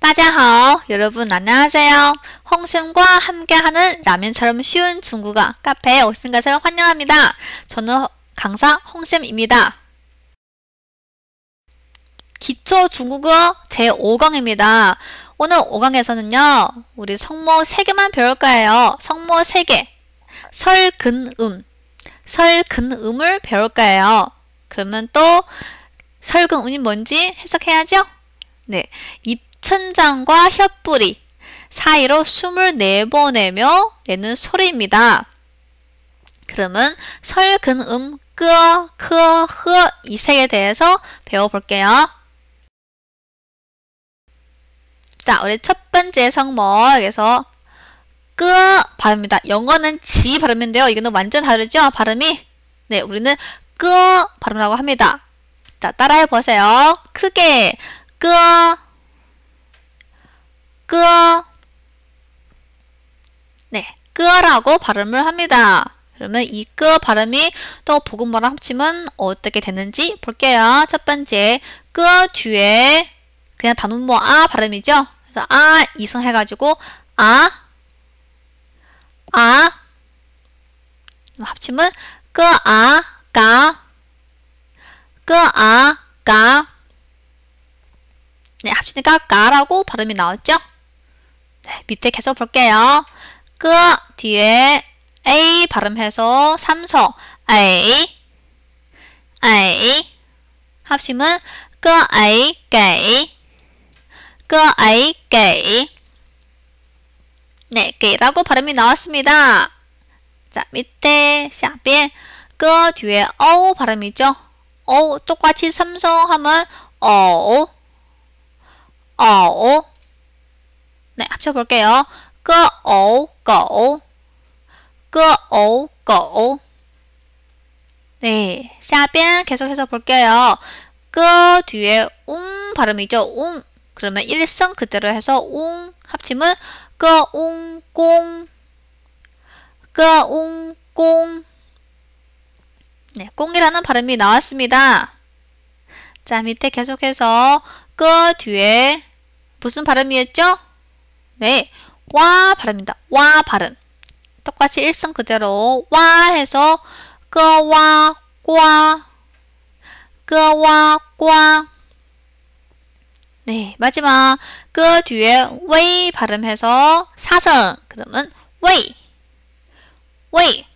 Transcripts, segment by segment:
따자하오 여러분 안녕하세요. 홍심과 함께하는 라면처럼 쉬운 중국어 카페에 오신 것을 환영합니다. 저는 강사 홍심입니다. 기초 중국어 제5강입니다. 오늘 5강에서는요. 우리 성모 3개만 배울 거예요. 성모 3개. 설근음. 설근음을 배울 거예요. 그러면 또 설근음이 뭔지 해석해야죠? 네. 입 천장과 혀뿌리 사이로 숨을 내보내며 내는 소리입니다. 그러면 설근음 끄, 크, 흐, 이 색에 대해서 배워볼게요. 자, 우리 첫 번째 성모에서 끄 발음입니다. 영어는 지 발음인데요. 이거는 완전 다르죠? 발음이. 네, 우리는 끄 발음이라고 합니다. 자, 따라해 보세요. 크게 끄 끄. 네, 끄라고 발음을 합니다. 그러면 이끄 발음이 또 복음어랑 합치면 어떻게 되는지 볼게요. 첫 번째, 끄 뒤에 그냥 단문모 아 발음이죠. 그래서 아 이성 해가지고 아, 아 합치면 끄 아, 가, 끄 아, 가. 네, 합치니까 가라고 발음이 나왔죠? 네, 밑에 계속 볼게요. 끄 뒤에 A 발음해서 삼성. A. A. 합치면 끄 A. 게끄 A. 게 네, 게라고 발음이 나왔습니다. 자, 밑에 下边끄 뒤에 어 발음이죠. 어 똑같이 삼성 하면 어 어, 네, 합쳐볼게요. 끄오, 끄오, 끄오, 끄오. 네, 下边 계속해서 볼게요. 끄 뒤에 웅 발음이죠. 웅. 그러면 일성 그대로 해서 웅 합치면 끄웅, 꽁, 끄웅, 꽁. 네, 꽁이라는 발음이 나왔습니다. 자, 밑에 계속해서 끄 뒤에 무슨 발음이었죠? 네, 와 발음입니다. 와 발음. 똑같이 일성 그대로 와 해서 끄와 꽈 끄와 꽈 네, 마지막 끄 뒤에 웨이 발음해서 사성. 그러면 웨이. 웨이.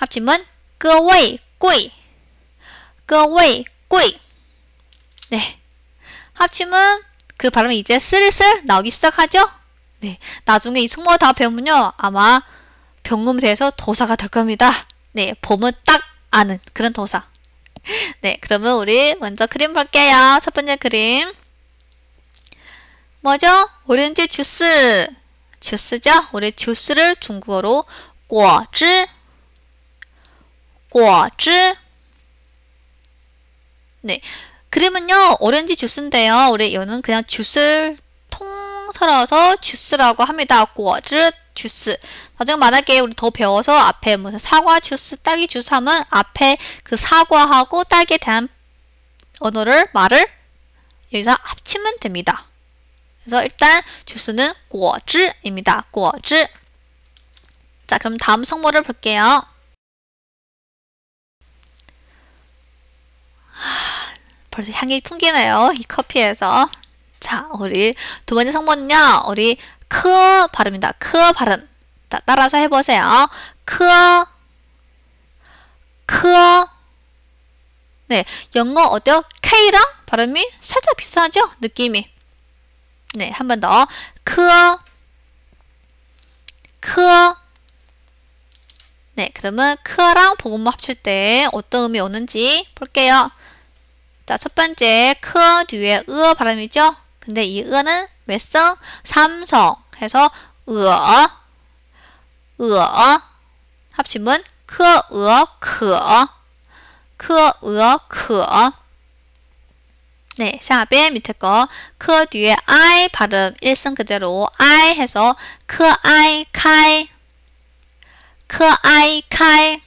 합치면 끄웨이 꿀 끄웨이 꿀 네, 합치면 그 발음이 이제 슬슬 나오기 시작하죠? 네. 나중에 이 승모어 다 배우면요. 아마 병음돼서 도사가 될 겁니다. 네. 봄은 딱 아는 그런 도사. 네. 그러면 우리 먼저 그림 볼게요. 첫 번째 그림. 뭐죠? 오렌지 주스. 주스죠? 우리 주스를 중국어로 果汁,果汁. 네. 그림은요, 오렌지 주스인데요. 우리 이거는 그냥 주스를 통틀어서 주스라고 합니다. 果汁 주스. 나중에 만약에 우리 더 배워서 앞에 무슨 사과 주스, 딸기 주스 하면 앞에 그 사과하고 딸기에 대한 언어를, 말을 여기서 합치면 됩니다. 그래서 일단 주스는 果汁입니다. 果汁. 자, 그럼 다음 성모를 볼게요. 벌써 향이 풍기네요. 이 커피에서. 자, 우리 두 번째 성분은요. 우리 크 발음입니다. 크 발음. 자, 따라서 해보세요. 크, 크. 네, 영어 어때요? K랑 발음이 살짝 비슷하죠? 느낌이. 네, 한 번 더. 크, 크. 네, 그러면 크랑 복음모 합칠 때 어떤 음이 오는지 볼게요. 자, 첫 번째 크 뒤에 으 발음이죠? 근데 이 으는 몇 성? 삼성 해서 으어 으어 합치면 크 으어 크크 으어 크 네, 下边 밑에 거, 크 뒤에 i 발음 일성 그대로 i 해서 크 i 카이, 크 i 카이.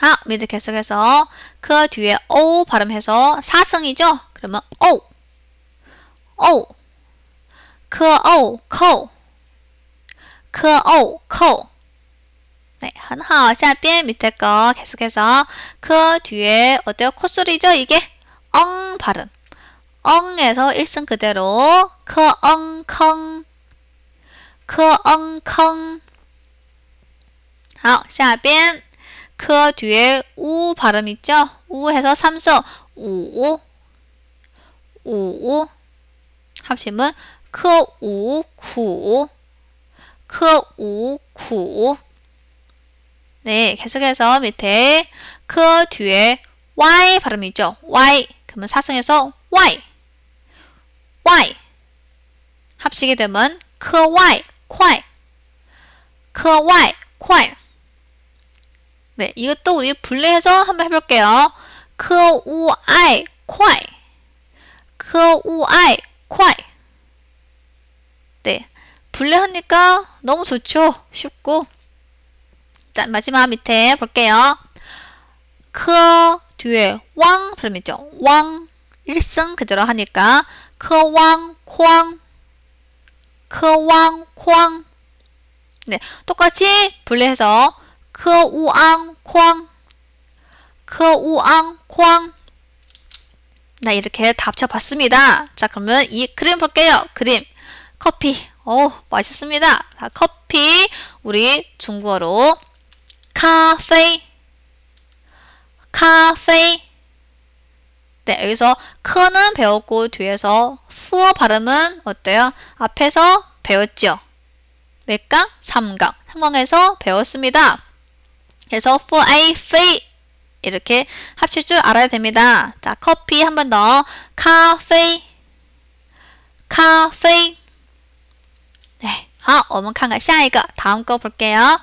아, 밑에 계속해서 그 뒤에 O 발음해서 사성이죠? 그러면 O, 오, 커오, 코, 커오, 코. 네, 很好.下边 밑에 거 계속해서 그 뒤에 어때요? 콧소리죠? 이게 엉 발음. 엉에서 1승 그대로 커엉 컹 커엉 컹 好,下边그 뒤에 우 발음 있죠? 우 해서 3성 우우 우우 합심은 크우 쿠 크우 쿠 네, 계속해서 밑에 그 뒤에 y 발음이죠. y. 그러면 사성에서 y. y. 합치게 되면 크 y, 콰이. 크 y, 콰이. 네, 이것도 우리 분리해서 한번 해볼게요. 크 우 아이, 콰이. 크우 아이, 콰이. 네, 분리하니까 너무 좋죠. 쉽고. 자, 마지막 밑에 볼게요. 크 뒤에 왕 발음이죠. 왕 1승 그대로 하니까 크왕 쾅 크왕 쾅 네, 똑같이 분리해서 크우앙 쾅 크우앙 쾅 나 이렇게 다 합쳐봤습니다. 자 그러면 이 그림 볼게요. 그림 커피 오 맛있습니다. 자 커피 우리 중국어로 카페 카페 네, 여기서 크는 배웠고 뒤에서 후어 발음은 어때요? 앞에서 배웠죠? 몇강? 3강. 3강에서 배웠습니다. 그래서 4A, 4 이 페이 이렇게 합칠 줄 알아야 됩니다. 자, 커피 한 번 더. 카페 카페 네, 好,我们看看下一个 다음 거 볼게요.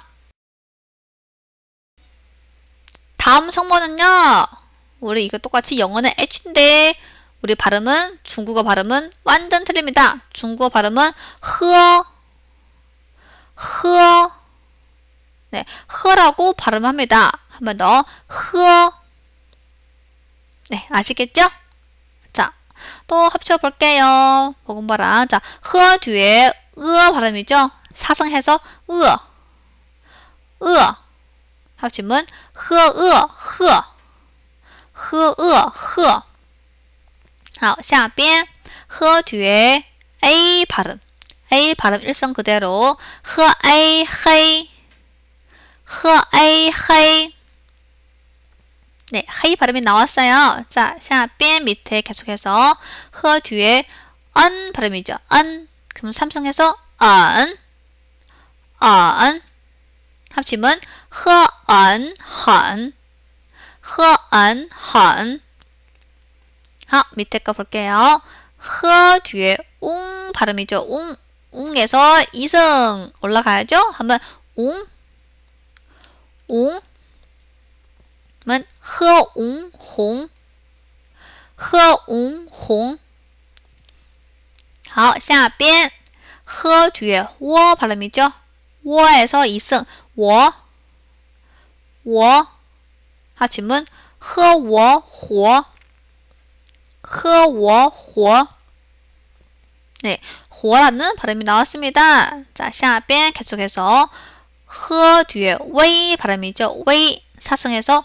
다음 성모는요. 우리 이거 똑같이 영어는 H인데 우리 발음은 중국어 발음은 완전 틀립니다. 중국어 발음은 흐어 흐어 네, 흐라고 발음합니다. 한 번 더. 흐어 네, 아시겠죠? 자, 또 합쳐 볼게요. 보금봐라. 자, 흐어 뒤에 으어 발음이죠? 사성해서 으어 으어 합치면 흐어 흐어 흐어 흐. 好,下边흐 뒤에 a 발음. a 발음 일성 그대로 흐 a 헤이 흐 a 헤이 네, 헤이 발음이 나왔어요. 자, 下边 밑에 계속해서 흐 뒤에 은 발음이죠. 은. 그럼 삼성해서 은, 은 합치면 흐, 은, 헌, 흐, 은, 헌. 아, 밑에 거 볼게요. 흐 뒤에 웅 발음이죠. 웅, 웅에서 이승 올라가야죠. 한번 웅, 웅, 면 흐웅, 홍, 흐웅, 홍. 好,下边흐 뒤에 워 발음이죠. 워에서 이승, 워, 워 하지만 허워火 허워火 네, 火라는 발음이 나왔습니다. 자, 下边 계속해서 허 뒤에 웨이 발음이죠. 웨이 사성에서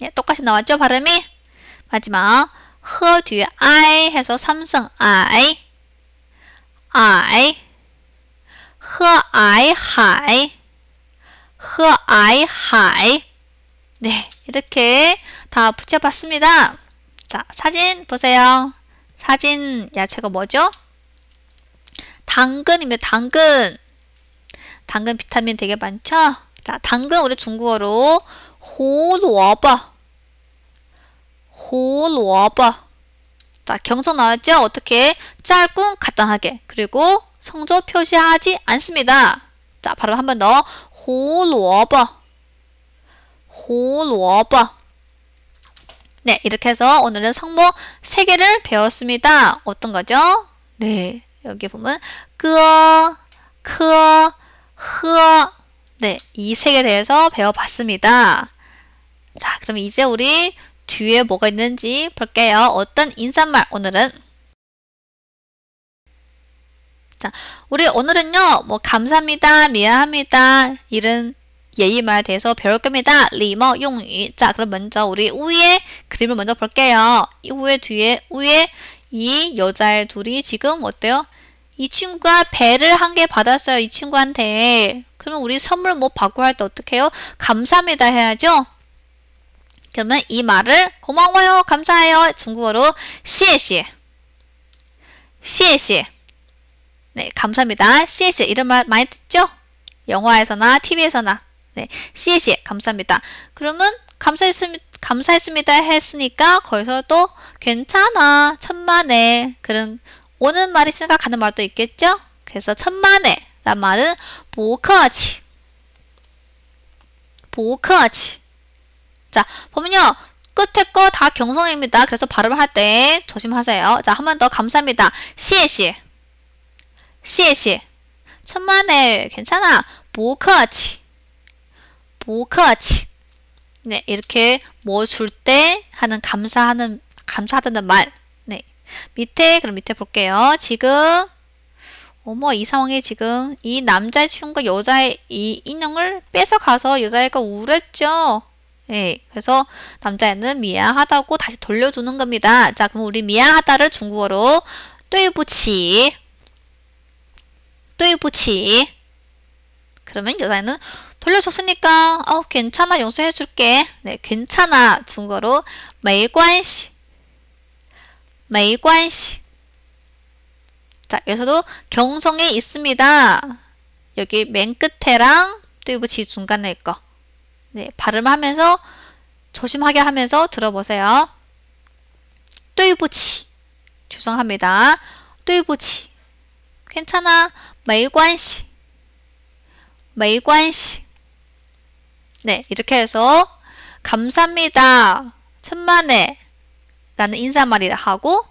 네, 똑같이 나왔죠 발음이? 마지막 허 뒤에 아이 해서 삼성 아이 아이 허 아이 하이 허 아이 하이 네, 이렇게 다 붙여봤습니다. 자, 사진 보세요. 사진 야채가 뭐죠? 당근이면 당근. 당근 비타민 되게 많죠? 자, 당근 우리 중국어로 호루어버. 호루어버. 자, 경성 나왔죠? 어떻게? 짧고 간단하게. 그리고 성조 표시하지 않습니다. 자, 바로 한 번 더. 호로버. 호로버. 네, 이렇게 해서 오늘은 성모 3개를 배웠습니다. 어떤 거죠? 네, 여기 보면 끄어, 크어, 흐어. 네, 이세개 대해서 배워봤습니다. 자, 그럼 이제 우리 뒤에 뭐가 있는지 볼게요. 어떤 인사말 오늘은 자, 우리 오늘은요. 뭐 감사합니다, 미안합니다 이런 예의말 대해서 배울 겁니다. 리머 용유. 자, 그럼 먼저 우리 우에 그림을 먼저 볼게요. 이 우에 뒤에 우에 이 여자애 둘이 지금 어때요? 이 친구가 배를 한 개 받았어요. 이 친구한테. 그럼 우리 선물 못 받고 할 때 어떻게 해요? 감사합니다 해야죠. 그러면 이 말을 고마워요, 감사해요 중국어로 시에시 시에시 네, 감사합니다. 시에시 이런 말 많이 듣죠? 영화에서나 TV에서나 네, 시에시 감사합니다. 그러면 감사했습니다. 감사했습니다 했으니까 거기서도 괜찮아 천만에 그런 오는 말이 있으니까 가는 말도 있겠죠? 그래서 천만에 란 말은 보커치. 보커치. 자 보면요. 끝에 거 다 경성입니다. 그래서 발음을 할 때 조심하세요. 자 한 번 더 감사합니다. 시에시 시에시 천만에. 괜찮아. 보커치. 보커치. 네 이렇게 뭐 줄 때 하는 감사하는 감사하다는 말 네. 밑에 그럼 밑에 볼게요. 지금 어머 이 상황에 지금 이 남자의 친구가 여자의 이 인형을 뺏어가서 여자애가 울었죠. 예, 그래서 남자애는 미안하다고 다시 돌려주는 겁니다. 자, 그럼 우리 미안하다를 중국어로 对不起,对不起. 그러면 여자애는 돌려줬으니까 어 괜찮아 용서해줄게. 네, 괜찮아 중국어로 没关系,没关系. 자, 여기서도 경성이 있습니다. 여기 맨 끝에랑 对不起 중간에 있고. 네, 발음하면서 조심하게 하면서 들어보세요. 对不起 죄송합니다. 对不起 괜찮아. 没关系.没关系. 네, 이렇게 해서 감사합니다. 천만에 라는 인사말이라 하고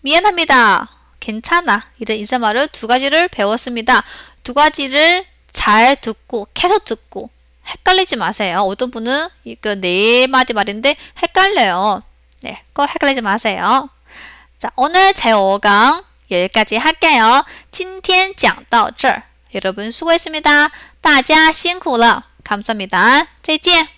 미안합니다. 괜찮아. 이런 인사말을 두 가지를 배웠습니다. 두 가지를 잘 듣고 계속 듣고 헷갈리지 마세요. 어떤 분은 이거 네 마디 말인데 헷갈려요. 네, 꼭 헷갈리지 마세요. 자, 오늘 제 5강 여기까지 할게요. 今天讲到这儿. 여러분 수고했습니다. 大家辛苦了. 감사합니다. 再见.